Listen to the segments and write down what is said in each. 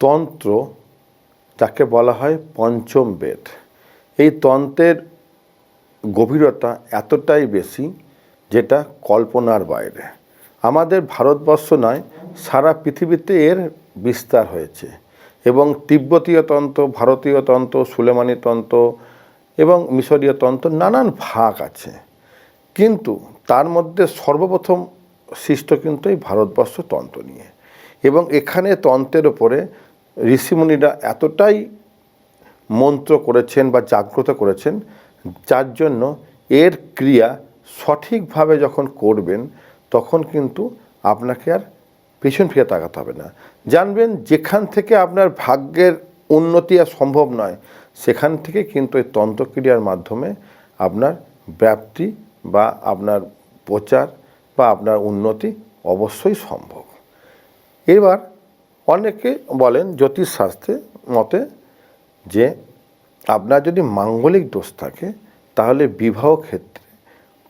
তন্ত্র যাকে বলা হয় পঞ্চম বেদ। এই তন্ত্রের গভীরতা এতটাই বেশি যেটা কল্পনার বাইরে। আমাদের ভারতবর্ষ নয়, সারা পৃথিবীতে এর বিস্তার হয়েছে এবং তিব্বতীয় তন্ত্র, ভারতীয় তন্ত্র, সুলেমানি তন্ত্র এবং মিশরীয় তন্ত্র নানান ভাগ আছে। কিন্তু তার মধ্যে সর্বপ্রথম সৃষ্ট কিন্তু এই ভারতবর্ষ তন্ত্র নিয়ে। এবং এখানে তন্ত্রের ওপরে ঋষিমুনিরা এতটাই মন্ত্র করেছেন বা জাগ্রত করেছেন, যার জন্য এর ক্রিয়া সঠিকভাবে যখন করবেন, তখন কিন্তু আপনাকে আর পেছন ফিরে তাকাতে হবে না। জানবেন যেখান থেকে আপনার ভাগ্যের উন্নতি আর সম্ভব নয়, সেখান থেকে কিন্তু এই তন্ত্রক্রিয়ার মাধ্যমে আপনার ব্যাপ্তি বা আপনার প্রচার বা আপনার উন্নতি অবশ্যই সম্ভব। এবার অনেকে বলেন জ্যোতিষশাস্ত্রে মতে যে আপনার যদি মাঙ্গলিক দোষ থাকে, তাহলে বিবাহ ক্ষেত্রে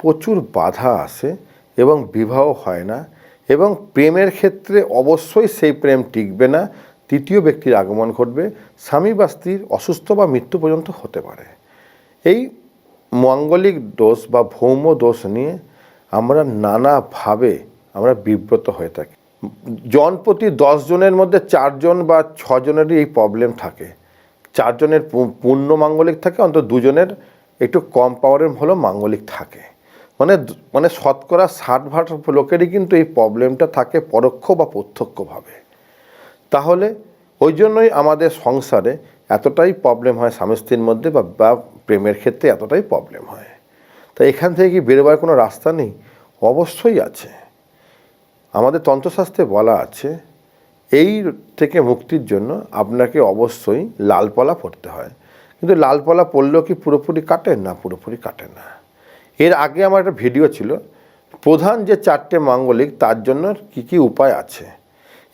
প্রচুর বাধা আসে এবং বিবাহ হয় না এবং প্রেমের ক্ষেত্রে অবশ্যই সেই প্রেম টিকবে না। তৃতীয় ব্যক্তির আগমন ঘটবে, স্বামী বা স্ত্রীর অসুস্থ বা মৃত্যু পর্যন্ত হতে পারে। এই মাঙ্গলিক দোষ বা ভৌম দোষ নিয়ে আমরা নানাভাবে আমরা বিব্রত হয়ে থাকি। জন প্রতি দশ জনের মধ্যে চারজন বা ছজনেরই এই প্রবলেম থাকে। চারজনের পূর্ণ মাঙ্গলিক থাকে, অন্তত দুজনের একটু কম পাওয়ারের হলো মাঙ্গলিক থাকে। মানে মানে শতকরা ষাট ভাট লোকেরই কিন্তু এই প্রবলেমটা থাকে পরোক্ষ বা প্রত্যক্ষভাবে। তাহলে ওই জন্যই আমাদের সংসারে এতটাই প্রবলেম হয় স্বামী স্ত্রীর মধ্যে বা বা প্রেমের ক্ষেত্রে এতটাই প্রবলেম হয়। তা এখান থেকে কি বেরোবার কোনো রাস্তা নেই? অবশ্যই আছে। আমাদের তন্ত্রশাস্ত্রে বলা আছে, এই থেকে মুক্তির জন্য আপনাকে অবশ্যই লালপলা পড়তে হয়। কিন্তু লালপলা পড়লেও কি পুরোপুরি কাটে? না, পুরোপুরি কাটে না। এর আগে আমার একটা ভিডিও ছিল, প্রধান যে চারটে মাঙ্গলিক, তার জন্য কি কি উপায় আছে?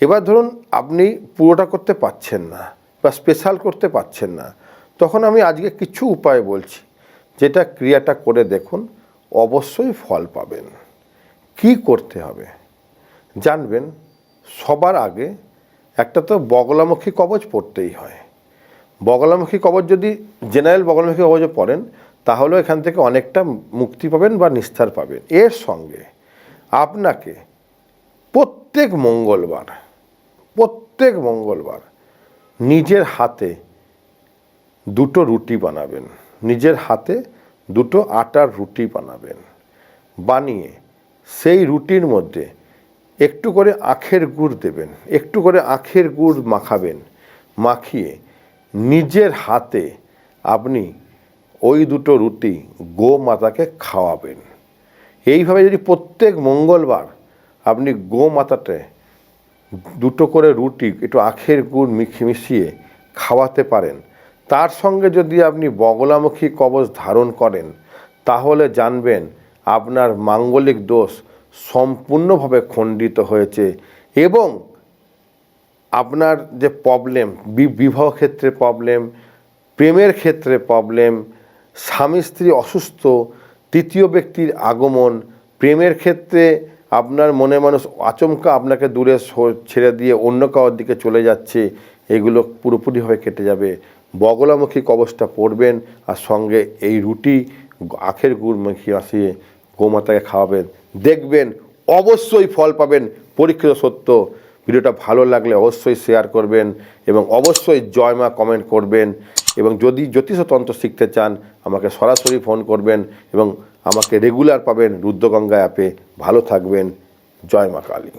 এবার ধরুন, আপনি পুরোটা করতে পারছেন না বা স্পেশাল করতে পারছেন না, তখন আমি আজকে কিছু উপায় বলছি, যেটা ক্রিয়াটা করে দেখুন, অবশ্যই ফল পাবেন। কি করতে হবে? জানবেন, সবার আগে একটা তো বগলামুখী কবচ পড়তেই হয়। বগলামুখী কবচ যদি, জেনারেল বগলামুখী কবচে পড়েন, তাহলেও এখান থেকে অনেকটা মুক্তি পাবেন বা নিস্তার পাবেন। এর সঙ্গে আপনাকে প্রত্যেক মঙ্গলবার প্রত্যেক মঙ্গলবার নিজের হাতে দুটো রুটি বানাবেন। নিজের হাতে দুটো আটার রুটি বানাবেন। বানিয়ে সেই রুটির মধ্যে একটু করে আখের গুড় দেবেন, একটু করে আখের গুড় মাখাবেন, মাখিয়ে নিজের হাতে আপনি ওই দুটো রুটি গোমাতাকে খাওয়াবেন। এইভাবে যদি প্রত্যেক মঙ্গলবার আপনি গোমাতাতে দুটো করে রুটি, একটু আখের গুড় মিশিয়ে খাওয়াতে পারেন, তার সঙ্গে যদি আপনি বগলামুখী কবচ ধারণ করেন, তাহলে জানবেন আপনার মাঙ্গলিক দোষ সম্পূর্ণভাবে খণ্ডিত হয়েছে এবং আপনার যে প্রবলেম বিবাহ ক্ষেত্রে প্রবলেম প্রেমের ক্ষেত্রে প্রবলেম স্বামী স্ত্রী অসুস্থ, তৃতীয় ব্যক্তির আগমন, প্রেমের ক্ষেত্রে আপনার মনে মানুষ আচমকা আপনাকে দূরে ছেড়ে দিয়ে অন্য কারোর দিকে চলে যাচ্ছে, এগুলো পুরোপুরিভাবে কেটে যাবে। বগলামুখী কবচটা পড়বেন আর সঙ্গে এই রুটি, আখের গুড় মাখিয়ে আসিয়ে গোমাতাকে খাওয়াবেন। দেখবেন, অবশ্যই ফল পাবেন। পরীক্ষিত সত্য। ভিডিওটা ভালো লাগলে অবশ্যই শেয়ার করবেন এবং অবশ্যই জয় মা কমেন্ট করবেন এবং যদি জ্যোতিষতন্ত্র শিখতে চান, আমাকে সরাসরি ফোন করবেন এবং আমাকে রেগুলার পাবেন রুদ্রগঙ্গা অ্যাপে ভালো থাকবেন। জয় মা কালী।